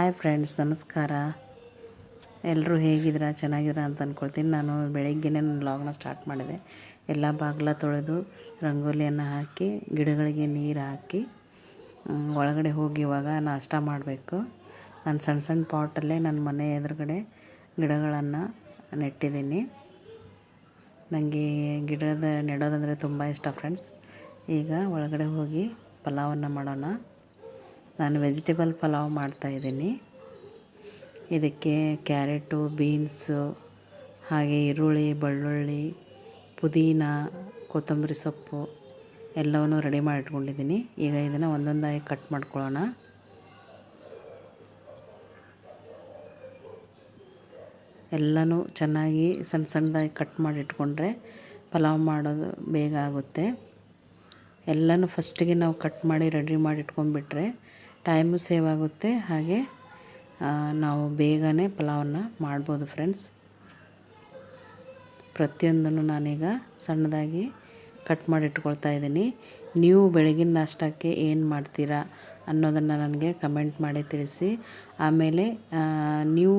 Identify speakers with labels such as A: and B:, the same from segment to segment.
A: Hi friends ನಮಸ್ಕಾರ. ಎಲ್ಲರೂ ಹೇಗಿದ್ದೀರಾ? ಚೆನ್ನಾಗಿದ್ದೀರಾ ಅಂತ ಅಂದ್ಕೊಳ್ತೀನಿ ನಾನು ಬೆಳಗ್ಗೆನೇ ನನ್ನ ಲಾಗ್ನ ಸ್ಟಾರ್ಟ್ ಮಾಡಿದೆ. ಎಲ್ಲ ಬಾಗಿಲ ತೊಳೆದು ರಂಗೋಲಿಯನ್ನು ಹಾಕಿ, ಗಿಡಗಳಿಗೆ ನೀರು ಹಾಕಿ ಒಳಗಡೆ ಹೋಗಿ ಇವಾಗ ನಾಷ್ಟ ಮಾಡಬೇಕು. ನಾನು ಸಣ್ಣ ಸಣ್ಣ ಪಾಟಲ್ಲೇ ನನ್ನ ಮನೆ ಎದುರುಗಡೆ ಗಿಡಗಳನ್ನು ನೆಟ್ಟಿದ್ದೀನಿ. ನನಗೆ ಗಿಡದ ನೆಡೋದಂದರೆ ತುಂಬ ಇಷ್ಟ ಫ್ರೆಂಡ್ಸ್ ಈಗ ಒಳಗಡೆ ಹೋಗಿ ಪಲಾವನ್ನು ಮಾಡೋಣ. ನಾನು ವೆಜಿಟೇಬಲ್ ಪಲಾವ್ ಮಾಡ್ತಾಯಿದ್ದೀನಿ ಇದಕ್ಕೆ ಕ್ಯಾರೆಟು, ಬೀನ್ಸು, ಹಾಗೆ ಈರುಳ್ಳಿ, ಬೆಳ್ಳುಳ್ಳಿ, ಪುದೀನ, ಕೊತ್ತಂಬರಿ ಸೊಪ್ಪು ಎಲ್ಲವನ್ನೂ ರೆಡಿ ಮಾಡಿಟ್ಕೊಂಡಿದ್ದೀನಿ. ಈಗ ಇದನ್ನು ಒಂದೊಂದಾಗಿ ಕಟ್ ಮಾಡ್ಕೊಳ್ಳೋಣ. ಎಲ್ಲನೂ ಚೆನ್ನಾಗಿ ಸಣ್ಣ ಸಣ್ಣದಾಗಿ ಕಟ್ ಮಾಡಿ ಇಟ್ಕೊಂಡ್ರೆ ಪಲಾವ್ ಮಾಡೋದು ಬೇಗ ಆಗುತ್ತೆ. ಎಲ್ಲನೂ ಫಸ್ಟಿಗೆ ನಾವು ಕಟ್ ಮಾಡಿ ರೆಡಿ ಮಾಡಿ ಇಟ್ಕೊಂಡ್ಬಿಟ್ರೆ ಟೈಮು ಸೇವ್ ಆಗುತ್ತೆ. ಹಾಗೆ ನಾವು ಬೇಗನೆ ಪಲಾವನ್ನು ಮಾಡ್ಬೋದು ಫ್ರೆಂಡ್ಸ್. ಪ್ರತಿಯೊಂದನ್ನು ನಾನೀಗ ಸಣ್ಣದಾಗಿ ಕಟ್ ಮಾಡಿ ಇಟ್ಕೊಳ್ತಾ ಇದ್ದೀನಿ. ನೀವು ಬೆಳಗಿನ ನಾಷ್ಟಕ್ಕೆ ಏನು ಮಾಡ್ತೀರಾ ಅನ್ನೋದನ್ನು ನನಗೆ ಕಮೆಂಟ್ ಮಾಡಿ ತಿಳಿಸಿ. ಆಮೇಲೆ ನೀವು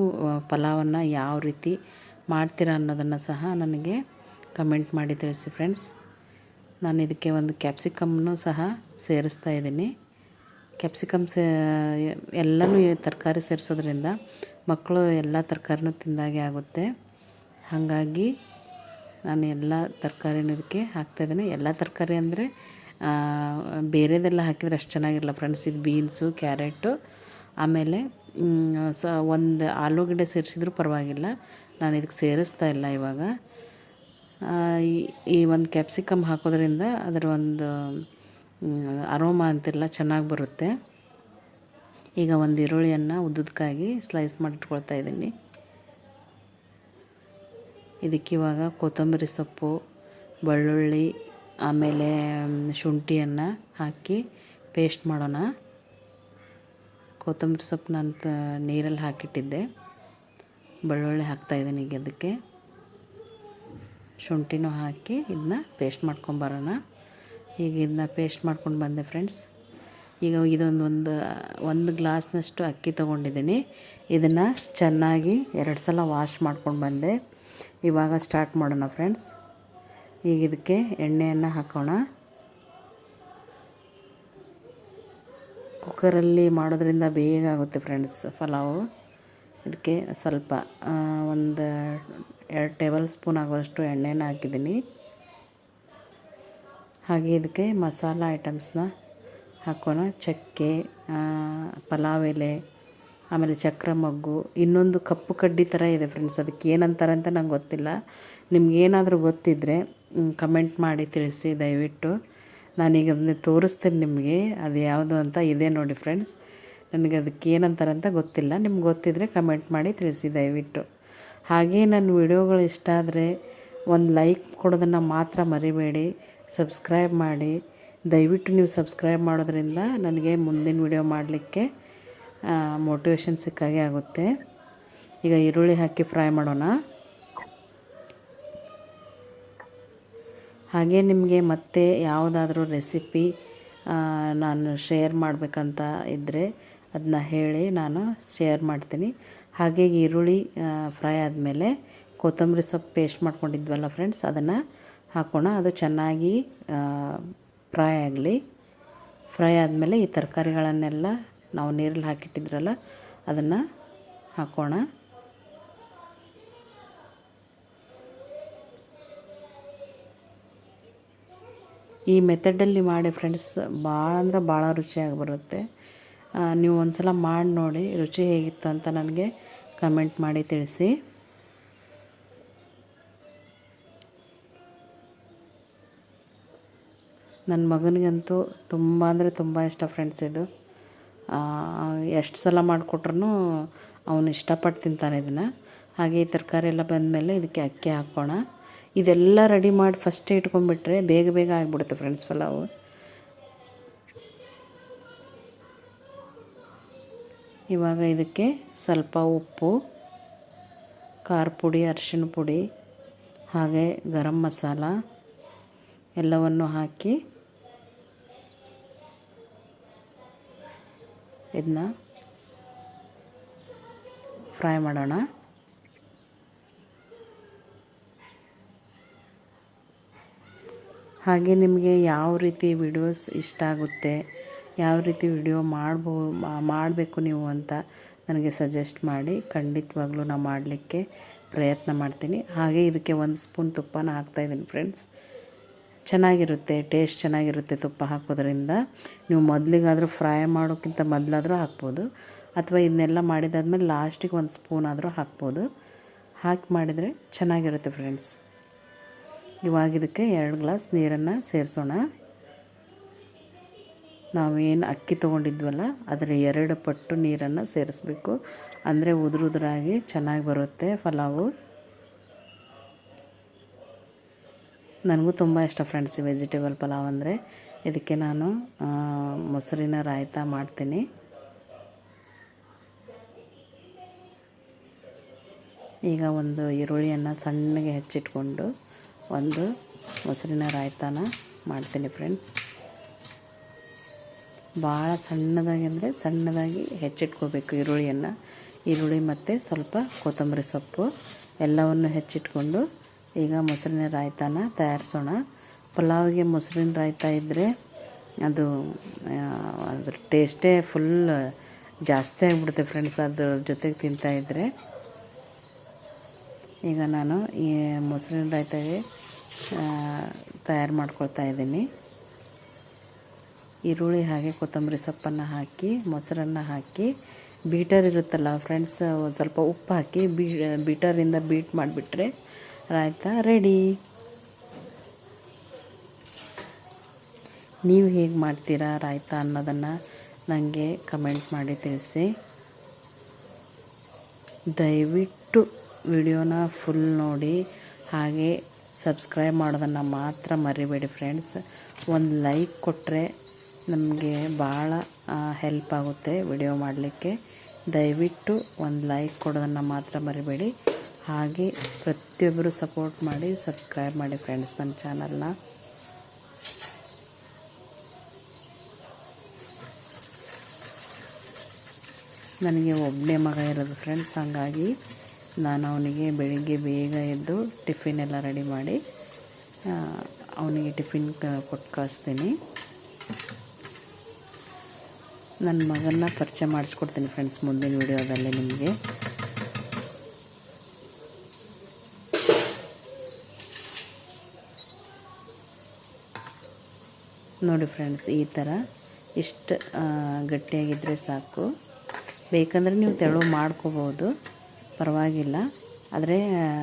A: ಪಲಾವನ್ನು ಯಾವ ರೀತಿ ಮಾಡ್ತೀರಾ ಅನ್ನೋದನ್ನು ಸಹ ನನಗೆ ಕಮೆಂಟ್ ಮಾಡಿ ತಿಳಿಸಿ ಫ್ರೆಂಡ್ಸ್. ನಾನು ಇದಕ್ಕೆ ಒಂದು ಕ್ಯಾಪ್ಸಿಕಮ್ನು ಸಹ ಸೇರಿಸ್ತಾ ಇದ್ದೀನಿ. ಕ್ಯಾಪ್ಸಿಕಮ್ ಸೇ, ಎಲ್ಲನೂ ತರಕಾರಿ ಸೇರಿಸೋದ್ರಿಂದ ಮಕ್ಕಳು ಎಲ್ಲ ತರಕಾರಿನೂ ತಿಂದಾಗೆ ಆಗುತ್ತೆ. ಹಾಗಾಗಿ ನಾನು ಎಲ್ಲ ತರಕಾರಿನೂ ಇದಕ್ಕೆ ಹಾಕ್ತಾಯಿದ್ದೀನಿ ಎಲ್ಲ ತರಕಾರಿ ಅಂದರೆ ಬೇರೆದೆಲ್ಲ ಹಾಕಿದರೆ ಅಷ್ಟು ಚೆನ್ನಾಗಿರಲ್ಲ ಫ್ರೆಂಡ್ಸ್. ಇದು ಬೀನ್ಸು, ಕ್ಯಾರೆಟು, ಆಮೇಲೆ ಸ, ಒಂದು ಆಲೂಗಡ್ಡೆ ಸೇರಿಸಿದ್ರೂ ಪರವಾಗಿಲ್ಲ. ನಾನು ಇದಕ್ಕೆ ಸೇರಿಸ್ತಾ ಇಲ್ಲ ಇವಾಗ. ಈ ಒಂದು ಕ್ಯಾಪ್ಸಿಕಮ್ ಹಾಕೋದ್ರಿಂದ ಅದರ ಒಂದು ಅರೋಮಾ ಅಂತೆಲ್ಲ ಚೆನ್ನಾಗಿ ಬರುತ್ತೆ. ಈಗ ಒಂದು ಈರುಳ್ಳಿಯನ್ನು ಉದ್ದುದಕ್ಕಾಗಿ ಸ್ಲೈಸ್ ಮಾಡಿಟ್ಕೊಳ್ತಾ ಇದ್ದೀನಿ. ಇದಕ್ಕೆ ಇವಾಗ ಕೊತ್ತಂಬರಿ ಸೊಪ್ಪು, ಬೆಳ್ಳುಳ್ಳಿ, ಆಮೇಲೆ ಶುಂಠಿಯನ್ನು ಹಾಕಿ ಪೇಸ್ಟ್ ಮಾಡೋಣ. ಕೊತ್ತಂಬರಿ ಸೊಪ್ಪು ನಾನು ತ ನೀರಲ್ಲಿ ಹಾಕಿಟ್ಟಿದ್ದೆ. ಬೆಳ್ಳುಳ್ಳಿ ಹಾಕ್ತಾಯಿದ್ದೀನಿ ಈಗ ಅದಕ್ಕೆ. ಶುಂಠಿನೂ ಹಾಕಿ ಇದನ್ನ ಪೇಸ್ಟ್ ಮಾಡ್ಕೊಂಬರೋಣ ಈಗ ಇದನ್ನ ಪೇಸ್ಟ್ ಮಾಡ್ಕೊಂಡು ಬಂದೆ ಫ್ರೆಂಡ್ಸ್ ಈಗ ಇದೊಂದು ಒಂದು ಒಂದು ಗ್ಲಾಸ್ನಷ್ಟು ಅಕ್ಕಿ ತೊಗೊಂಡಿದ್ದೀನಿ ಇದನ್ನು ಚೆನ್ನಾಗಿ ಎರಡು ಸಲ ವಾಶ್ ಮಾಡ್ಕೊಂಡು ಬಂದೆ. ಇವಾಗ ಸ್ಟಾರ್ಟ್ ಮಾಡೋಣ ಫ್ರೆಂಡ್ಸ್ ಈಗ ಇದಕ್ಕೆ ಎಣ್ಣೆಯನ್ನು ಹಾಕೋಣ. ಕುಕ್ಕರಲ್ಲಿ ಮಾಡೋದ್ರಿಂದ ಬೇಗ ಆಗುತ್ತೆ ಫ್ರೆಂಡ್ಸ್ ಪಲಾವು. ಇದಕ್ಕೆ ಸ್ವಲ್ಪ ಒಂದು, ಎರಡು ಟೇಬಲ್ ಸ್ಪೂನ್ ಆಗುವಷ್ಟು ಎಣ್ಣೆನ ಹಾಕಿದ್ದೀನಿ ಹಾಗೆ ಇದಕ್ಕೆ ಮಸಾಲ ಐಟಮ್ಸ್ನ ಹಾಕೋಣ. ಚಕ್ಕೆ ಪಲಾವ್ ಎಲೆ, ಆಮೇಲೆ ಚಕ್ರ ಮಗ್ಗು, ಇನ್ನೊಂದು ಕಪ್ಪು ಕಡ್ಡಿ ಥರ ಇದೆ ಫ್ರೆಂಡ್ಸ್ ಅದಕ್ಕೆ ಏನಂತಾರೆ ಅಂತ ನಂಗೆ ಗೊತ್ತಿಲ್ಲ. ನಿಮ್ಗೇನಾದರೂ ಗೊತ್ತಿದ್ದರೆ ಕಮೆಂಟ್ ಮಾಡಿ ತಿಳಿಸಿ ದಯವಿಟ್ಟು. ನಾನೀಗ ಅದನ್ನೇ ತೋರಿಸ್ತೀನಿ ನಿಮಗೆ. ಅದು ಯಾವುದು ಅಂತ ಇದೆ ನೋಡಿ ಫ್ರೆಂಡ್ಸ್ ನನಗೆ ಅದಕ್ಕೆ ಏನಂತಾರೆ ಅಂತ ಗೊತ್ತಿಲ್ಲ. ನಿಮ್ಗೆ ಗೊತ್ತಿದ್ದರೆ ಕಮೆಂಟ್ ಮಾಡಿ ತಿಳಿಸಿ ದಯವಿಟ್ಟು. ಹಾಗೇ ನನ್ನ ವಿಡಿಯೋಗಳು ಇಷ್ಟ ಆದರೆ ಒಂದು ಲೈಕ್ ಕೊಡೋದನ್ನು ಮಾತ್ರ ಮರಿಬೇಡಿ, ಸಬ್ಸ್ಕ್ರೈಬ್ ಮಾಡಿ. ದಯವಿಟ್ಟು ನೀವು ಸಬ್ಸ್ಕ್ರೈಬ್ ಮಾಡೋದ್ರಿಂದ ನನಗೆ ಮುಂದಿನ ವಿಡಿಯೋ ಮಾಡಲಿಕ್ಕೆ ಮೋಟಿವೇಶನ್ ಸಿಕ್ಕಾಗೆ ಆಗುತ್ತೆ. ಈಗ ಈರುಳ್ಳಿ ಹಾಕಿ ಫ್ರೈ ಮಾಡೋಣ. ಹಾಗೆ ನಿಮಗೆ ಮತ್ತೆ ಯಾವುದಾದ್ರೂ ರೆಸಿಪಿ ನಾನು ಶೇರ್ ಮಾಡಬೇಕಂತ ಇದ್ದರೆ ಅದನ್ನ ಹೇಳಿ ನಾನು ಶೇರ್ ಮಾಡ್ತೀನಿ. ಹಾಗೆ ಈರುಳ್ಳಿ ಫ್ರೈ ಆದಮೇಲೆ ಕೊತ್ತಂಬರಿ ಸೊಪ್ಪು ಪೇಸ್ಟ್ ಮಾಡ್ಕೊಂಡಿದ್ವಲ್ಲ ಫ್ರೆಂಡ್ಸ್ ಅದನ್ನು ಹಾಕೋಣ. ಅದು ಚೆನ್ನಾಗಿ ಫ್ರೈ ಆಗಲಿ. ಫ್ರೈ ಆದಮೇಲೆ ಈ ತರಕಾರಿಗಳನ್ನೆಲ್ಲ ನಾವು ನೀರಲ್ಲಿ ಹಾಕಿಟ್ಟಿದ್ರಲ್ಲ, ಅದನ್ನು ಹಾಕೋಣ. ಈ ಮೆಥಡಲ್ಲಿ ಮಾಡಿ ಫ್ರೆಂಡ್ಸ್ ಭಾಳ ಅಂದ್ರೆ ಭಾಳ ರುಚಿಯಾಗಿ ಬರುತ್ತೆ. ನೀವು ಒಂದು ಸಲ ಮಾಡಿ ನೋಡಿ, ರುಚಿ ಹೇಗಿತ್ತು ಅಂತ ನನಗೆ ಕಮೆಂಟ್ ಮಾಡಿ ತಿಳಿಸಿ. ನನ್ನ ಮಗನಿಗಂತೂ ತುಂಬ ಅಂದರೆ ತುಂಬ ಇಷ್ಟ ಫ್ರೆಂಡ್ಸ್ ಇದು. ಎಷ್ಟು ಸಲ ಮಾಡಿಕೊಟ್ರೂ ಅವನು ಇಷ್ಟಪಟ್ಟು ತಿಂತಾನೆ ಇದನ್ನು. ಹಾಗೆ ಈ ತರಕಾರಿ ಎಲ್ಲ ಬಂದಮೇಲೆ ಇದಕ್ಕೆ ಅಕ್ಕಿ ಹಾಕೋಣ. ಇದೆಲ್ಲ ರೆಡಿ ಮಾಡಿ ಫಸ್ಟೇ ಇಟ್ಕೊಂಡ್ಬಿಟ್ರೆ ಬೇಗ ಬೇಗ ಆಗಿಬಿಡುತ್ತೆ ಫ್ರೆಂಡ್ಸ್ ಪಲಾವು. ಇವಾಗ ಇದಕ್ಕೆ ಸ್ವಲ್ಪ ಉಪ್ಪು, ಖಾರ ಪುಡಿ, ಅರಿಶಿಣ ಪುಡಿ, ಹಾಗೆ ಗರಂ ಮಸಾಲ ಎಲ್ಲವನ್ನು ಹಾಕಿ ಇದನ್ನ ಫ್ರೈ ಮಾಡೋಣ. ಹಾಗೆ ನಿಮಗೆ ಯಾವ ರೀತಿ ವಿಡಿಯೋಸ್ ಇಷ್ಟ ಆಗುತ್ತೆ, ಯಾವ ರೀತಿ ವಿಡಿಯೋ ಮಾಡ್ಬೋ, ಮಾಡಬೇಕು ನೀವು ಅಂತ ನನಗೆ ಸಜೆಸ್ಟ್ ಮಾಡಿ, ಖಂಡಿತವಾಗ್ಲೂ ನಾನು ಮಾಡಲಿಕ್ಕೆ ಪ್ರಯತ್ನ ಮಾಡ್ತೀನಿ. ಹಾಗೆ ಇದಕ್ಕೆ ಒಂದು ಸ್ಪೂನ್ ತುಪ್ಪನ ಹಾಕ್ತಾಯಿದ್ದೀನಿ ಫ್ರೆಂಡ್ಸ್. ಚೆನ್ನಾಗಿರುತ್ತೆ ಟೇಸ್ಟ್ ಚೆನ್ನಾಗಿರುತ್ತೆ ತುಪ್ಪ ಹಾಕೋದ್ರಿಂದ. ನೀವು ಮೊದಲಿಗಾದರೂ ಫ್ರೈ ಮಾಡೋಕ್ಕಿಂತ ಮೊದಲಾದರೂ ಹಾಕ್ಬೋದು. ಅಥವಾ ಇದನ್ನೆಲ್ಲ ಮಾಡಿದಾದ್ಮೇಲೆ ಲಾಸ್ಟಿಗೆ ಒಂದು ಸ್ಪೂನ್ ಆದರೂ ಹಾಕ್ಬೋದು. ಹಾಕಿ ಮಾಡಿದರೆ ಚೆನ್ನಾಗಿರುತ್ತೆ ಫ್ರೆಂಡ್ಸ್ ಇವಾಗ ಇದಕ್ಕೆ ಎರಡು ಗ್ಲಾಸ್ ನೀರನ್ನು ಸೇರಿಸೋಣ. ನಾವೇನು ಅಕ್ಕಿ ತೊಗೊಂಡಿದ್ವಲ್ಲ ಅದರ ಎರಡು ಪಟ್ಟು ನೀರನ್ನು ಸೇರಿಸ್ಬೇಕು. ಅಂದರೆ ಉದುರುದುರಾಗಿ ಚೆನ್ನಾಗಿ ಬರುತ್ತೆ ಪಲಾವು. ನನಗೂ ತುಂಬ ಇಷ್ಟ ಫ್ರೆಂಡ್ಸ್ ವೆಜಿಟೇಬಲ್ ಪಲಾವ್ ಅಂದರೆ. ಇದಕ್ಕೆ ನಾನು ಮೊಸರಿನ ರಾಯ್ತ ಮಾಡ್ತೀನಿ. ಈಗ ಒಂದು ಈರುಳ್ಳಿಯನ್ನು ಸಣ್ಣಗೆ ಹೆಚ್ಚಿಟ್ಕೊಂಡು ಒಂದು ಮೊಸರಿನ ರಾಯ್ತಾನ ಮಾಡ್ತೀನಿ ಫ್ರೆಂಡ್ಸ್. ಭಾಳ ಸಣ್ಣದಾಗಿ ಅಂದರೆ ಸಣ್ಣದಾಗಿ ಹೆಚ್ಚಿಟ್ಕೋಬೇಕು ಈರುಳ್ಳಿಯನ್ನು. ಈರುಳ್ಳಿ ಮತ್ತು ಸ್ವಲ್ಪ ಕೊತ್ತಂಬರಿ ಸೊಪ್ಪು ಎಲ್ಲವನ್ನು ಹೆಚ್ಚಿಟ್ಕೊಂಡು ಈಗ ಮೊಸರಿನ ರಾಯ್ತಾನ ತಯಾರಿಸೋಣ. ಪಲಾವ್ಗೆ ಮೊಸರಿನ ರಾಯ್ತಾ ಇದ್ದರೆ ಅದು ಅದ್ರ ಟೇಸ್ಟೇ ಫುಲ್ ಜಾಸ್ತಿ ಆಗಿಬಿಡುತ್ತೆ ಫ್ರೆಂಡ್ಸ್ ಅದ್ರ ಜೊತೆಗೆ ತಿಂತಾಯಿದ್ರೆ ಈಗ ನಾನು ಈ ಮೊಸರಿನ ರಾಯ್ತಾಗೆ ತಯಾರು ಮಾಡ್ಕೊಳ್ತಾ ಇದ್ದೀನಿ. ಈರುಳ್ಳಿ ಹಾಗೆ ಕೊತ್ತಂಬರಿ ಸೊಪ್ಪನ್ನು ಹಾಕಿ, ಮೊಸರನ್ನು ಹಾಕಿ, ಬೀಟರ್ ಇರುತ್ತಲ್ಲ ಫ್ರೆಂಡ್ಸ್ ಸ್ವಲ್ಪ ಉಪ್ಪು ಹಾಕಿ, ಬೀ ಬೀಟರಿಂದ ಬೀಟ್ ಮಾಡಿಬಿಟ್ರೆ ರಾಯ್ತ ರೆಡಿ ನೀವು ಹೇಗೆ ಮಾಡ್ತೀರಾ ರಾಯ್ತ ಅನ್ನೋದನ್ನು ನನಗೆ ಕಮೆಂಟ್ ಮಾಡಿ ತಿಳಿಸಿ. ದಯವಿಟ್ಟು ವಿಡಿಯೋನ ಫುಲ್ ನೋಡಿ, ಹಾಗೆ ಸಬ್ಸ್ಕ್ರೈಬ್ ಮಾಡೋದನ್ನು ಮಾತ್ರ ಮರಿಬೇಡಿ ಫ್ರೆಂಡ್ಸ್ ಒಂದು ಲೈಕ್ ಕೊಟ್ಟರೆ ನಮಗೆ ಭಾಳ ಹೆಲ್ಪ್ ಆಗುತ್ತೆ ವಿಡಿಯೋ ಮಾಡಲಿಕ್ಕೆ. ದಯವಿಟ್ಟು ಒಂದು ಲೈಕ್ ಕೊಡೋದನ್ನು ಮಾತ್ರ ಮರಿಬೇಡಿ. ಹಾಗೆ ಪ್ರತಿಯೊಬ್ಬರು ಸಪೋರ್ಟ್ ಮಾಡಿ ಸಬ್ಸ್ಕ್ರೈಬ್ ಮಾಡಿ ಫ್ರೆಂಡ್ಸ್ ನನ್ನ ಚಾನಲ್ನ ನನಗೆ ಒಬ್ಬನೇ ಮಗ ಇರೋದು ಫ್ರೆಂಡ್ಸ್ ಹಾಗಾಗಿ ನಾನು ಅವನಿಗೆ ಬೆಳಿಗ್ಗೆ ಬೇಗ ಎದ್ದು ಟಿಫಿನ್ ಎಲ್ಲ ರೆಡಿ ಮಾಡಿ ಅವನಿಗೆ ಟಿಫಿನ್ ಕೊಟ್ಟು ಕಳಿಸ್ತೀನಿ. ನನ್ನ ಮಗನ್ನ ಪರಿಚಯ ಮಾಡಿಸ್ಕೊಡ್ತೀನಿ ಫ್ರೆಂಡ್ಸ್ ಮುಂದಿನ ವಿಡಿಯೋದಲ್ಲಿ ನಿಮಗೆ. ನೋಡಿ ಫ್ರೆಂಡ್ಸ್ ಈ ಥರ ಇಷ್ಟು ಗಟ್ಟಿಯಾಗಿದ್ದರೆ ಸಾಕು. ಬೇಕಂದರೆ ನೀವು ತೆಳು ಮಾಡ್ಕೋಬೋದು, ಪರವಾಗಿಲ್ಲ. ಆದರೆ,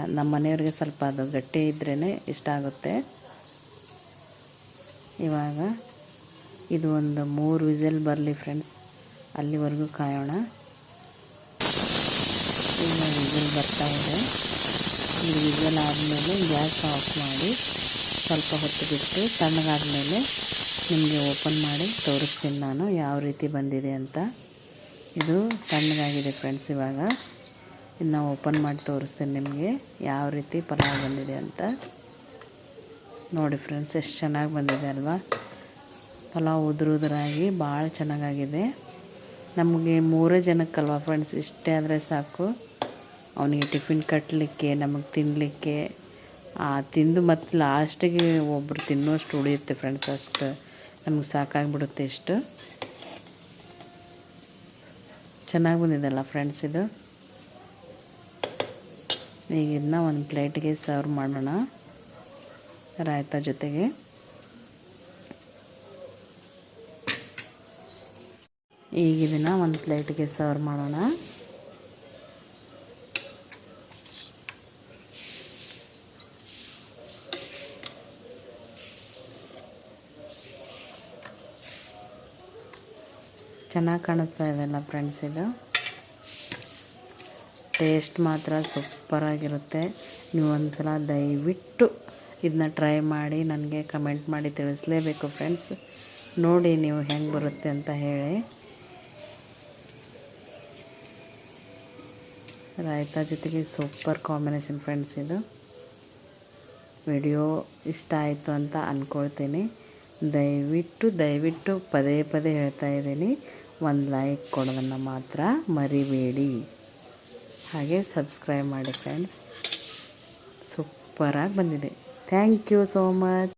A: ನಮ್ಮ ಮನೆಯವ್ರಿಗೆ ಸ್ವಲ್ಪ ಅದು ಗಟ್ಟಿ ಇದ್ರೇ ಇಷ್ಟ ಆಗುತ್ತೆ. ಇವಾಗ ಇದು ಒಂದು ಮೂರು ವಿಸಲ್ ಬರಲಿ ಫ್ರೆಂಡ್ಸ್ ಅಲ್ಲಿವರೆಗೂ ಕಾಯೋಣ. ಈಗ ವಿಸಲ್ ಬರ್ತಾ ಇದೆ. ಇದು ವಿಸಲ್ ಆದಮೇಲೆ ಗ್ಯಾಸ್ ಆಫ್ ಮಾಡಿ ಸ್ವಲ್ಪ ಹೊತ್ತು ಬಿಟ್ಟು ತಣ್ಣಗಾದಮೇಲೆ ನಿಮಗೆ ಓಪನ್ ಮಾಡಿ ತೋರಿಸ್ತೀನಿ ನಾನು ಯಾವ ರೀತಿ ಬಂದಿದೆ ಅಂತ. ಇದು ತಣ್ಣಗಾಗಿದೆ ಫ್ರೆಂಡ್ಸ್ ಇವಾಗ. ಇನ್ನು ಓಪನ್ ಮಾಡಿ ತೋರಿಸ್ತೀನಿ ನಿಮಗೆ ಯಾವ ರೀತಿ ಪಲಾವ್ ಬಂದಿದೆ ಅಂತ. ನೋಡಿ ಫ್ರೆಂಡ್ಸ್ ಎಷ್ಟು ಚೆನ್ನಾಗಿ ಬಂದಿದೆ ಅಲ್ವಾ? ಪಲಾವ್ ಉದುರುದ್ರಾಗಿ ಭಾಳ ಚೆನ್ನಾಗಾಗಿದೆ. ನಮಗೆ ಮೂರೇ ಜನಕ್ಕಲ್ವ ಫ್ರೆಂಡ್ಸ್ ಇಷ್ಟೇ ಆದರೆ ಸಾಕು. ಅವನಿಗೆ ಟಿಫಿನ್ ಕಟ್ಟಲಿಕ್ಕೆ ನಮಗೆ ತಿನ್ನಲಿಕ್ಕೆ ತಿಂದು ಮತ್ತು ಲಾಸ್ಟಿಗೆ ಒಬ್ಬರು ತಿನ್ನೋಷ್ಟು ಉಳಿಯುತ್ತೆ ಫ್ರೆಂಡ್ಸ್ ಅಷ್ಟು. ನಮಗೆ ಸಾಕಾಗಿಬಿಡುತ್ತೆ ಇಷ್ಟು. ಚೆನ್ನಾಗಿ ಬಂದಿದೆಲ್ಲ ಫ್ರೆಂಡ್ಸ್ ಇದು. ಈಗ ಇದನ್ನ ಒಂದು ಪ್ಲೇಟ್ಗೆ ಸರ್ವ್ ಮಾಡೋಣ. ರಾಯ್ತ ಜೊತೆಗೆ. ಈಗ ಇದನ್ನು ಒಂದು ಪ್ಲೇಟ್ಗೆ ಸರ್ವ್ ಮಾಡೋಣ. ಚೆನ್ನಾಗಿ ಕಾಣಿಸ್ತಾ ಇದೆಲ್ಲ ಫ್ರೆಂಡ್ಸ್ ಇದು. ಟೇಸ್ಟ್ ಮಾತ್ರ ಸೂಪರಾಗಿರುತ್ತೆ ನೀವು ಒಂದು ಸಲ ದಯವಿಟ್ಟು ಇದನ್ನ ಟ್ರೈ ಮಾಡಿ ನನಗೆ ಕಮೆಂಟ್ ಮಾಡಿ ತಿಳಿಸ್ಲೇಬೇಕು ಫ್ರೆಂಡ್ಸ್. ನೋಡಿ ನೀವು ಹೆಂಗೆ ಬರುತ್ತೆ ಅಂತ ಹೇಳಿ. ರಾಯ್ತಾ ಜೊತೆಗೆ ಸೂಪರ್ ಕಾಂಬಿನೇಷನ್ ಫ್ರೆಂಡ್ಸ್ ಇದು. ವಿಡಿಯೋ ಇಷ್ಟ ಆಯಿತು ಅಂತ ಅಂದ್ಕೊಳ್ತೀನಿ ದಯವಿಟ್ಟು ದಯವಿಟ್ಟು ಪದೇ ಪದೇ ಹೇಳ್ತಾ ಇದ್ದೀನಿ. ಒಂದು ಲೈಕ್ ಕೊಡೋದನ್ನು ಮಾತ್ರ ಮರಿಬೇಡಿ. ಹಾಗೆ ಸಬ್ಸ್ಕ್ರೈಬ್ ಮಾಡಿ ಫ್ರೆಂಡ್ಸ್ ಸೂಪರಾಗಿ ಬಂದಿದೆ. Thank you so much